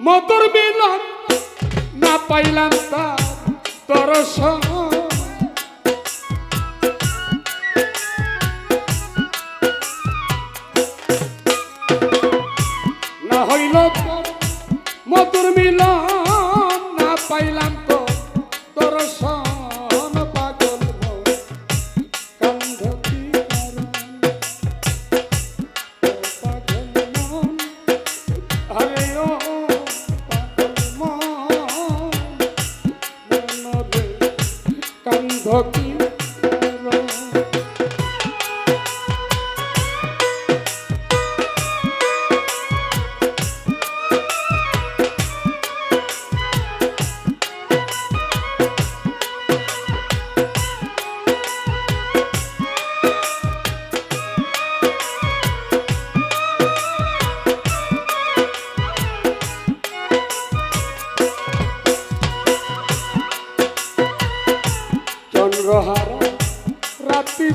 মধুর মিলন না পাইলাম তার দর্শন। না হইল suck.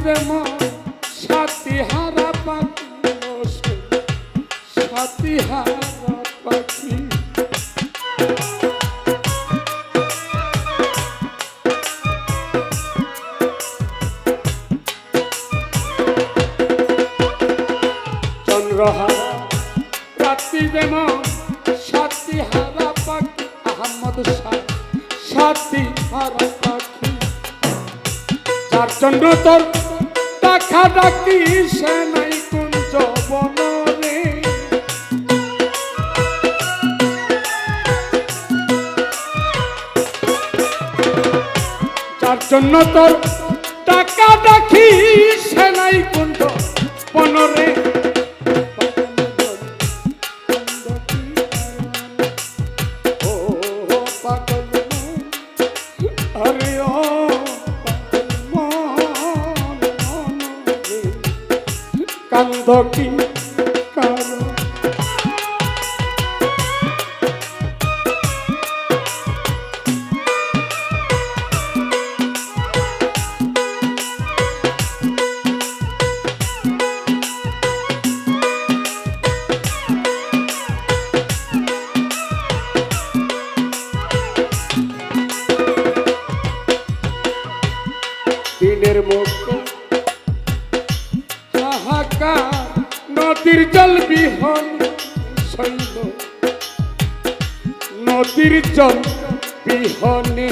রাত্রি যেমন সাথী হারা পাখি সাথী হারা পাখি। চন্দ্রহারা রাত্রি চন্দ্র তোর দেখা ডাকি সে নাই কুঞ্জ বনরে। জন্য তোর টাকা ডাকি সে নাই কুঞ্জ কি কারণ দিনের মুখে হাহাকার নদীর জল বিহন শৈল। নদীর জল বিহনে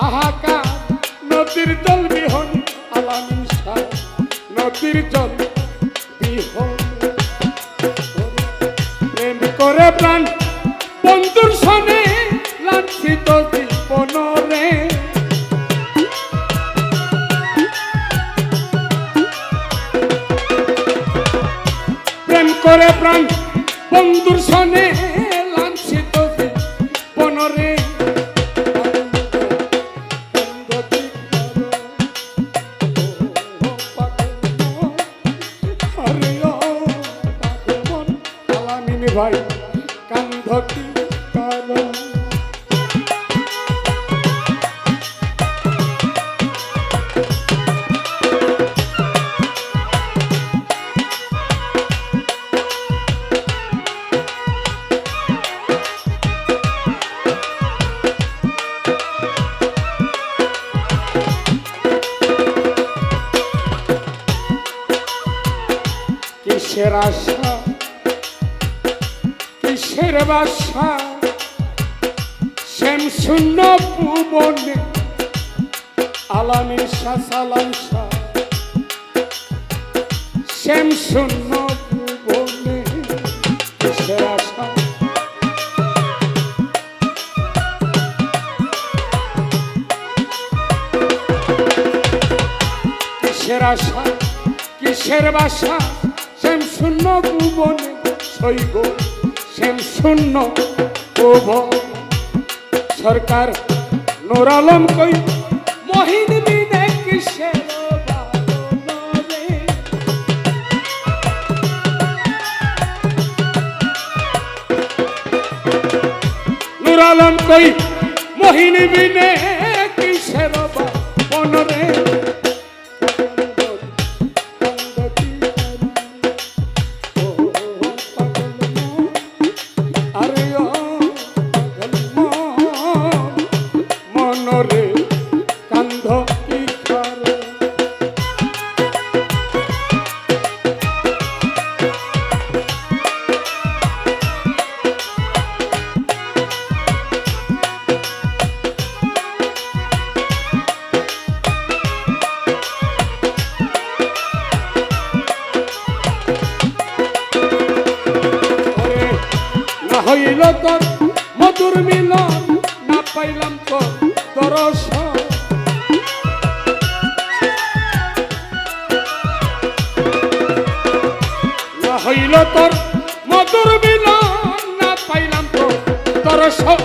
হাহাকার। নদীর জল বিহন আলামিন নদীর জল প্রাণ। বন্ধুর সনে জীবনরে প্রেম করে প্রাণ বন্ধুর সনে ভাই। কিসের আশা? কিসের বাসা? শ্যাম শূন্য ভুবনে আলামিন শাহ সালাম শাহ। শ্যাম শূন্য ভুবনে কিসের আশা? কিসের আশা? কিসের বাসা? শূন্য ভুবনে শৈব শ্যাম শূন্য ভুবন। সরকার নোর আলম কই? মহিন বিনে কিসের বারণরে? নুর আলম কই? মোহিনী বিনে হইল তোর মধুর মিলন, না পাইলাম তোর দর্শন। হইল তোর মধুর মিলন, না পাইলাম তোর দর্শন।